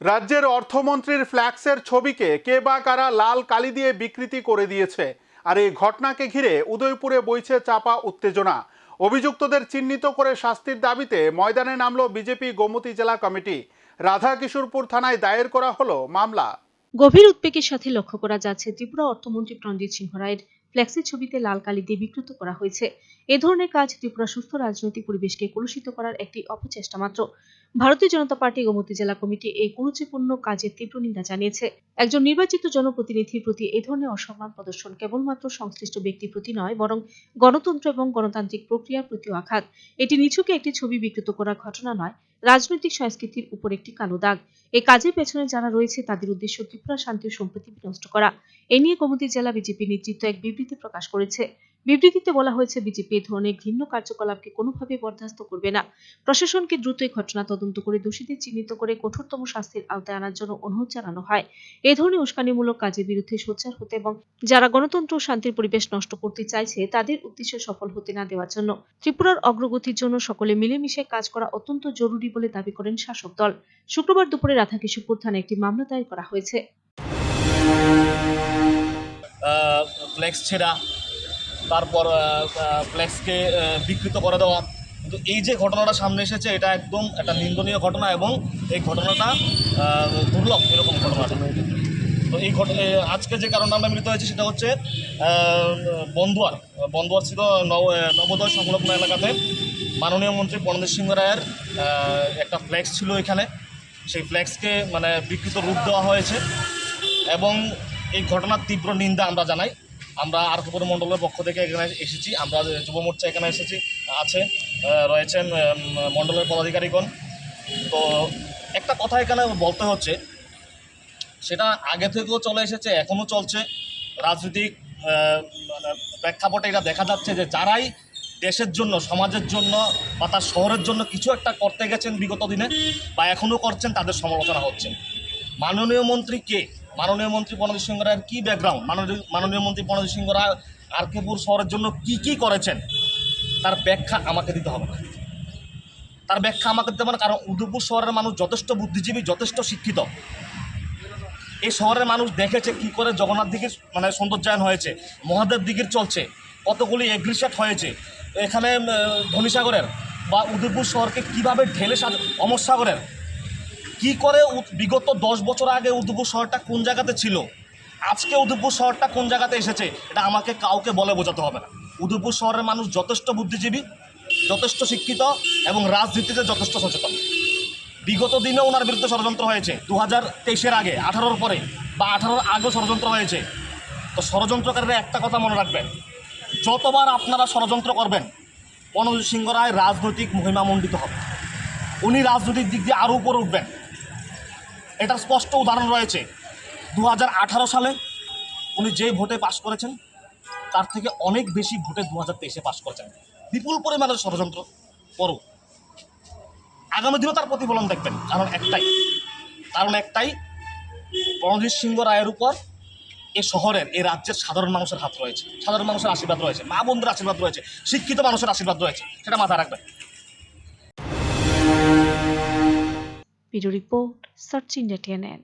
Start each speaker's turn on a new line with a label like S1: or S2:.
S1: রাজ্যের অর্থমন্ত্রীর ফ্ল্যাক্সের ছবিকে কে বা কারা লাল কালি দিয়ে বিকৃতি করে দিয়েছে আর এই ঘটনাকে ঘিরে উদয়পুরে বইছে চাপা উত্তেজনা। অভিযুক্তদের চিহ্নিত করে শাস্তির দাবিতে ময়দানে নামল বিজেপি গোমতী জেলা কমিটি। রাধা কিশোরপুর থানায় দায়ের করা হলো মামলা।
S2: গভীর উদ্বেগের সাথে লক্ষ্য করা যাচ্ছে ত্রিপুরা অর্থমন্ত্রী প্রণজিৎ সিংহ রায়ের ফ্ল্যাক্সের ছবিতে লাল কালি দিয়ে বিকৃত করা হয়েছে। এ ধরনের কাজ ত্রিপুরা সুস্থ রাজনৈতিক পরিবেশকে কলুষিত করার একটি অপচেষ্টা মাত্র। ভারতীয় জনতা পার্টি গোমতী জেলা কমিটি এই কুরুচিপূর্ণ কাজের তীব্র নিন্দা জানিয়েছে। একজন নির্বাচিত জনপ্রতিনিধির প্রতি এই ধরনের অসম্মান প্রদর্শন কেবলমাত্র সংশ্লিষ্ট ব্যক্তির প্রতি নয়, বরং গণতন্ত্র এবং গণতান্ত্রিক প্রক্রিয়ার প্রতিও আঘাত। এটি নিছকে একটি ছবি বিকৃত করার ঘটনা নয়, রাজনৈতিক সংস্কৃতির উপর একটি কালো দাগ। এই কাজের পেছনে যারা রয়েছে, তাদের উদ্দেশ্য ত্রিপুরা শান্তি ও সম্প্রীতি বিনষ্ট করা। এ নিয়ে গোমতী জেলা বিজেপি নেতৃত্ব এক বিবৃতি প্রকাশ করেছে। বিবৃতিতে বলা হয়েছে, বিজেপি এই ধরনের ঘৃণ্য কার্যকলাপকে কোনোভাবে বরদাস্ত করবে না। প্রশাসনকে দ্রুত এই ঘটনা তদন্ত করে দোষীদের চিহ্নিত করে কঠোরতম শাস্তির আওতায় আনার জন্য অনুরোধ জানানো হয়। এই ধরনের উস্কানিমূলক কাজের বিরুদ্ধে সোচ্চার হতে এবং যারা গণতন্ত্র ও শান্তির পরিবেশ নষ্ট করতে চাইছে, তাদের উদ্দেশ্য সফল হতে না দেওয়ার জন্য। ত্রিপুরার অগ্রগতির জন্য সকলে মিলেমিশে কাজ করা অত্যন্ত জরুরি বলে দাবি করেন শাসক দল। শুক্রবার দুপুরে রাধাকিশোরপুর থানায় একটি মামলা দায়ের করা হয়েছে।
S3: ফ্লেক্স ছেঁড়া তারপর ফ্লেক্সকে বিকৃত করে দেওয়া। কিন্তু এই যে ঘটনাটা সামনে এসেছে এটা একদম একটা নিন্দনীয় ঘটনা এবং এই ঘটনাটা দুর্লভ এরকম ঘটনাটা তো এই ঘট এ, আজকে যে কারণে আমরা মিলিত হয়েছি সেটা হচ্ছে আহ, বন্দুয়ার বন্দুয়ার ছিল নব- নবোদয় সংলগ্ন এলাকাতে। মাননীয় মন্ত্রী প্রণজিৎ সিংহ রায়ের একটা ফ্লেক্স ছিল এখানে। সেই ফ্ল্যাক্সকে মানে বিকৃত রূপ দেওয়া হয়েছে। এবং এই ঘটনার তীব্র নিন্দা আমরা জানাই। আমরা আরকপুর মণ্ডলের পক্ষ থেকে এখানে এসেছি। আমরা যুব মোর্চা এখানে এসেছি আছে রয়েছেন মণ্ডলের পদাধিকারীগণ। তো একটা কথা এখানে বলতে হচ্ছে, সেটা আগে থেকেও চলে এসেছে এখনও চলছে। রাজনৈতিক প্রেক্ষাপটে এটা দেখা যাচ্ছে যে যারাই দেশের জন্য, সমাজের জন্য বা তার শহরের জন্য কিছু একটা করতে গেছেন বিগত দিনে বা এখনও করছেন, তাদের সমালোচনা হচ্ছে। মাননীয় মন্ত্রী কে? মাননীয় মন্ত্রী প্রণজিৎ সিংহ রায়ের কী ব্যাকগ্রাউন্ড মাননীয় মাননীয় মন্ত্রী প্রণজিৎ সিংহ রায় আরকেপুর শহরের জন্য কি কি করেছেন? তার ব্যাখ্যা আমাকে দিতে হবে না। তার ব্যাখ্যা আমাকে দিতে হবে না, কারণ উদয়পুর শহরের মানুষ যথেষ্ট বুদ্ধিজীবী, যথেষ্ট শিক্ষিত। এই শহরের মানুষ দেখেছে কি করে জগন্নাথ দিঘির মানে সৌন্দর্যায়ন হয়েছে, মহাদেব দিঘির চলছে, কতগুলি এগ্রিসেট হয়েছে, এখানে ধনীসাগরের বা উদয়পুর শহরকে কীভাবে ঢেলে সাজ, অমর সাগরের কি করে বিগত দশ বছর আগে উদয়পুর শহরটা কোন জায়গাতে ছিল? আজকে উদয়পুর শহরটা কোন জায়গাতে এসেছে, এটা আমাকে কাউকে বলে বোঝাতে হবে না। উদয়পুর শহরের মানুষ যথেষ্ট বুদ্ধিজীবী, যথেষ্ট শিক্ষিত এবং রাজনীতিতে যথেষ্ট সচেতন। বিগত দিনে ওনার বিরুদ্ধে ষড়যন্ত্র হয়েছে। দু হাজার তেইশের আগে, আঠারোর পরে বা আঠারোর আগেও ষড়যন্ত্র হয়েছে। তো ষড়যন্ত্রকারীরা একটা কথা মনে রাখবেন, যতবার আপনারা ষড়যন্ত্র করবেন প্রণজিৎ সিংহ রায় রাজনৈতিক মহিমামণ্ডিত হবে। উনি রাজনৈতিক দিক দিয়ে আরও উপরে উঠবেন। এটার স্পষ্ট উদাহরণ রয়েছে। দু হাজার আঠারো সালে উনি যে ভোটে পাশ করেছেন, তার থেকে অনেক বেশি ভোটে দু হাজার তেইশে পাশ করেছেন। বিপুল পরিমাণের ষড়যন্ত্র করুক আগামী দিনেও তার প্রতিফলন দেখবেন, কারণ একটাই। কারণ একটাই, রণজিৎ সিংহ রায়ের উপর এ শহরের এই রাজ্যের সাধারণ মানুষের হাত রয়েছে। সাধারণ মানুষের আশীর্বাদ রয়েছে, মা বন্ধুর আশীর্বাদ রয়েছে, শিক্ষিত মানুষের আশীর্বাদ রয়েছে, সেটা মাথায় রাখবেন।
S2: Report search India TNN.